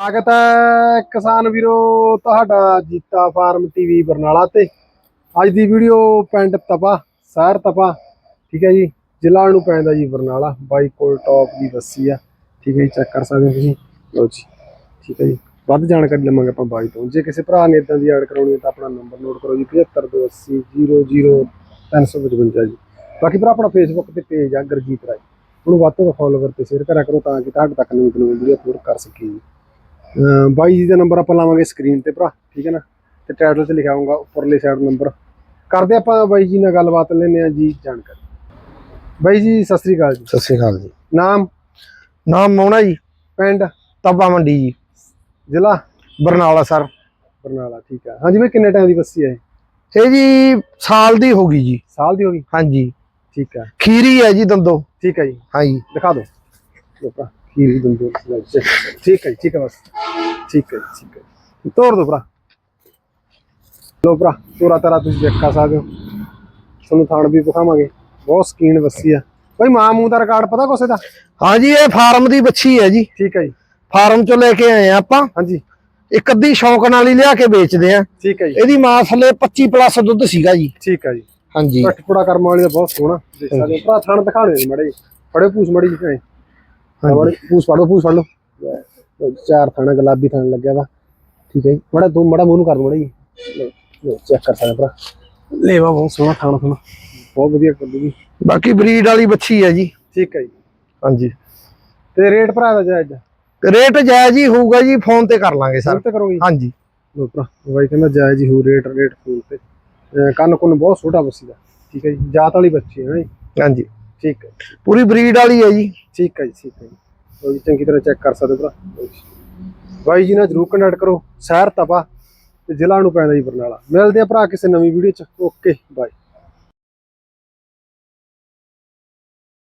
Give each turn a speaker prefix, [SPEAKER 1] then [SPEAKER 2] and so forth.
[SPEAKER 1] ਸਵਾਗਤ ਹੈ ਕਿਸਾਨ ਵੀਰੋ, ਤੁਹਾਡਾ ਜੀਤਾ ਫਾਰਮ ਟੀਵੀ ਬਰਨਾਲਾ ਤੇ। ਅੱਜ ਦੀ ਵੀਡੀਓ ਪਿੰਡ ਤਪਾ, ਸ਼ਹਿਰ ਤਪਾ, ਠੀਕ ਹੈ ਜੀ, ਜ਼ਿਲ੍ਹਾ ਨੂੰ ਪੈਂਦਾ ਜੀ ਬਰਨਾਲਾ, ਬਾਈ ਕੋਲ ਟੌਪ ਦੀ ਬੱਸੀ ਆ। ਠੀਕ ਹੈ ਜੀ ਚੈੱਕ ਕਰ ਸਕਦੇ ਹੋ ਤੁਸੀਂ। ਲਓ ਜੀ, ਠੀਕ ਹੈ ਜੀ, ਵੱਧ ਜਾਣਕਾਰੀ ਲਵਾਂਗੇ ਆਪਾਂ ਬਾਈ ਤੋਂ। ਜੇ ਕਿਸੇ ਭਰਾ ਨੇ ਇਦਾਂ ਦੀ ਐਡ ਕਰਾਉਣੀ ਹੈ ਤਾਂ ਆਪਣਾ ਨੰਬਰ ਨੋਟ ਕਰੋ ਜੀ 7528000355 ਜੀ। ਬਾਕੀ ਭਰਾ, ਆਪਣਾ ਫੇਸਬੁੱਕ ਤੇ ਪੇਜ ਆ, ਗੁਰਜੀਤ ਰਾਏ। ਉਹਨੂੰ ਵੱਧ ਤੋਂ ਵੱਧ ਫੋਲੋਵਰ ਤੇ ਸ਼ੇਅਰ ਕਰਿਆ ਕਰੋ ਤਾਂ ਕਿ ਤੁਹਾਡੇ ਤੱਕ ਨਵੀਂ ਨਵੀਂ ਵੀਡੀਓ ਅਪਲੋਡ ਕਰ ਸਕੀਏ ਜੀ। ਬਾਈ ਜੀ ਦਾ ਨੰਬਰ ਆਪਾਂ ਲਾਵਾਂਗੇ ਸਕਰੀਨ ਤੇ ਭਰਾ ਠੀਕ ਹੈ ਨਾ? ਤੇ ਟਾਈਟਲ ਤੇ ਲਿਖਿਆ ਹੋਊਗਾ ਉੱਪਰਲੇ ਸਾਈਡ ਨੰਬਰ ਕਰਦੇ ਆਪਾਂ ਬਾਈ ਜੀ ਨਾਲ ਗੱਲਬਾਤ ਲੈਣੇ ਆ ਜੀ ਜਾਣਕਾਰੀ। ਬਾਈ ਜੀ ਸਤਿ ਸ੍ਰੀ ਅਕਾਲ ਜੀ।
[SPEAKER 2] ਸਤਿ ਸ੍ਰੀ ਅਕਾਲ ਜੀ।
[SPEAKER 1] ਨਾਮ?
[SPEAKER 2] ਨਾਮ ਮੋਣਾ ਜੀ।
[SPEAKER 1] ਪਿੰਡ?
[SPEAKER 2] ਤੱਬਾ ਮੰਡੀ ਜੀ।
[SPEAKER 1] ਜ਼ਿਲ੍ਹਾ?
[SPEAKER 2] ਬਰਨਾਲਾ ਸਰ।
[SPEAKER 1] ਬਰਨਾਲਾ ਠੀਕ ਹੈ। ਹਾਂਜੀ ਬਾਈ ਕਿੰਨੇ ਟਾਈਮ ਦੀ ਬੱਸੀ ਹੈ ਇਹ?
[SPEAKER 2] ਜੀ ਸਾਲ ਦੀ ਹੋ ਗਈ ਜੀ।
[SPEAKER 1] ਸਾਲ ਦੀ ਹੋ ਗਈ?
[SPEAKER 2] ਹਾਂਜੀ।
[SPEAKER 1] ਠੀਕ ਹੈ।
[SPEAKER 2] ਖੀਰੀ ਹੈ ਜੀ ਦੰਦੋ।
[SPEAKER 1] ਠੀਕ ਹੈ ਜੀ।
[SPEAKER 2] ਹਾਂਜੀ।
[SPEAKER 1] ਦਿਖਾ ਦਿਓ। ਠੀਕ ਹੈ ਠੀਕ ਹੈ ਬਸ ਠੀਕ ਹੈ ਠੀਕ ਹੈ। ਤੋੜ ਦੋ ਭਰਾ ਲੋ ਭਰਾ ਤੋਰਾ ਤਰਾ ਤੁਸੀਂ ਚੈੱਕ ਕਰ ਸਕਦੇ ਹੋ ਤੁਹਾਨੂੰ ਥਾਣ ਵੀ ਵਿਖਾਵਾਂਗੇ ਬਹੁਤ ਸਕੀਨ ਬੱਸੀ ਆ ਬਈ ਮਾਂ ਮੂੰਹ ਦਾ ਰਿਕਾਰਡ ਪਤਾ ਕੋਸੇ ਦਾ
[SPEAKER 2] ਹਾਂਜੀ ਇਹ ਫਾਰਮ ਦੀ ਬੱਚੀ ਹੈ ਜੀ
[SPEAKER 1] ਠੀਕ ਹੈ ਜੀ
[SPEAKER 2] ਫਾਰਮ ਚੋਂ ਲੈ ਕੇ ਆਏ ਆ ਆਪਾਂ
[SPEAKER 1] ਹਾਂਜੀ
[SPEAKER 2] ਇੱਕ ਅੱਧੀ ਸ਼ੌਂਕ ਨਾਲ ਹੀ ਲਿਆ ਕੇ ਵੇਚਦੇ ਆ
[SPEAKER 1] ਠੀਕ ਹੈ ਜੀ
[SPEAKER 2] ਇਹਦੀ ਮਾਂ ਥੱਲੇ 25 ਪਲੱਸ ਦੁੱਧ ਸੀਗਾ ਜੀ
[SPEAKER 1] ਠੀਕ ਹੈ ਜੀ
[SPEAKER 2] ਹਾਂਜੀ
[SPEAKER 1] ਟੁੱਟਪੜਾ ਕਰਮ ਵਾਲੀ ਦਾ ਬਹੁਤ ਸੋਹਣਾ ਦੇਖ ਸਕਦੇ ਹੋ ਭਰਾ ਥਾਣ ਦਿਖਾਣੇ ਮੜੇ ਫੜੇ ਪੂਛ ਮੜੀ ਜੀ ਮੜੇ ਪੂਛ ਫੜੋ ਪੂਛ ਫੜ ਲਓ। ਲਓ, ਚਾਰ ਥਾਣਾ ਗੁਲਾਬੀ ਥਾਣ ਲੱਗਿਆ ਵਾ। ਠੀਕ ਹੈ ਜੀ। ਮੜਾ ਦੋ ਮੜਾ ਮੂੰਹ ਨੂੰ ਕਰ ਦੋ ਮੜਾ ਜੀ। ਚੈੱਕ ਕਰ ਸਕਦੇ ਹੋ ਭਰਾ ਲੇਵਾ ਬਹੁਤ ਸੋਹਣਾ ਥਾਣਾ ਥਾਣਾ ਬਹੁਤ ਵਧੀਆ ਕਰ ਦੂਗੀ
[SPEAKER 2] ਬਾਕੀ ਬਰੀਡ ਵਾਲੀ ਬੱਚੀ ਹੈ ਜੀ।
[SPEAKER 1] ਠੀਕ ਹੈ ਜੀ।
[SPEAKER 2] ਹਾਂਜੀ।
[SPEAKER 1] ਤੇ ਰੇਟ ਭਰਾ ਦਾ ਜਾਇਜ਼?
[SPEAKER 2] ਰੇਟ ਜਾਇਜ਼ ਹੀ ਹੋਊਗਾ ਜੀ ਫੋਨ ਤੇ ਕਰ ਲਾਂਗੇ
[SPEAKER 1] ਸਰ।
[SPEAKER 2] ਸਰ
[SPEAKER 1] ਤੇ ਕਰੋਗੇ
[SPEAKER 2] ਹਾਂਜੀ।
[SPEAKER 1] ਲੋ ਭਰਾ ਬਾਈ ਕਹਿੰਦਾ ਜਾਇਜ਼ ਹੀ ਹੋ ਰੇਟ ਰੇਟ ਫੋਨ ਤੇ। ਕੰਨ ਕੁੰਨ ਬਹੁਤ ਛੋਟਾ ਬੱਸੀ ਦਾ। ਠੀਕ ਹੈ ਜੀ ਜਾਤ ਵਾਲੀ ਬੱਚੀ ਹੈ ਨਾ ਜੀ।
[SPEAKER 2] ਹਾਂਜੀ।
[SPEAKER 1] ਠੀਕ ਹੈ
[SPEAKER 2] ਪੂਰੀ ਬਰੀਡ ਵਾਲੀ ਹੈ ਜੀ।
[SPEAKER 1] ਠੀਕ ਹੈ ਜੀ, ਠੀਕ ਹੈ ਜੀ। ਲਓ ਜੀ, ਚੰਗੀ ਤਰ੍ਹਾਂ ਚੈੱਕ ਕਰ ਸਕਦੇ ਹੋ ਭਰਾ। ਜੀ। ਬਾਈ ਜੀ ਨਾਲ ਜਰੂਰ ਕੰਟੈਕਟ ਕਰੋ। ਸ਼ਹਿਰ ਤਪਾ ਤੇ ਜ਼ਿਲ੍ਹਾ ਨੂੰ ਪੈਂਦਾ ਜੀ ਬਰਨਾਲਾ। ਮਿਲਦੇ ਆ ਭਰਾ ਕਿਸੇ ਨਵੀਂ ਵੀਡੀਓ ਚ। Okay bye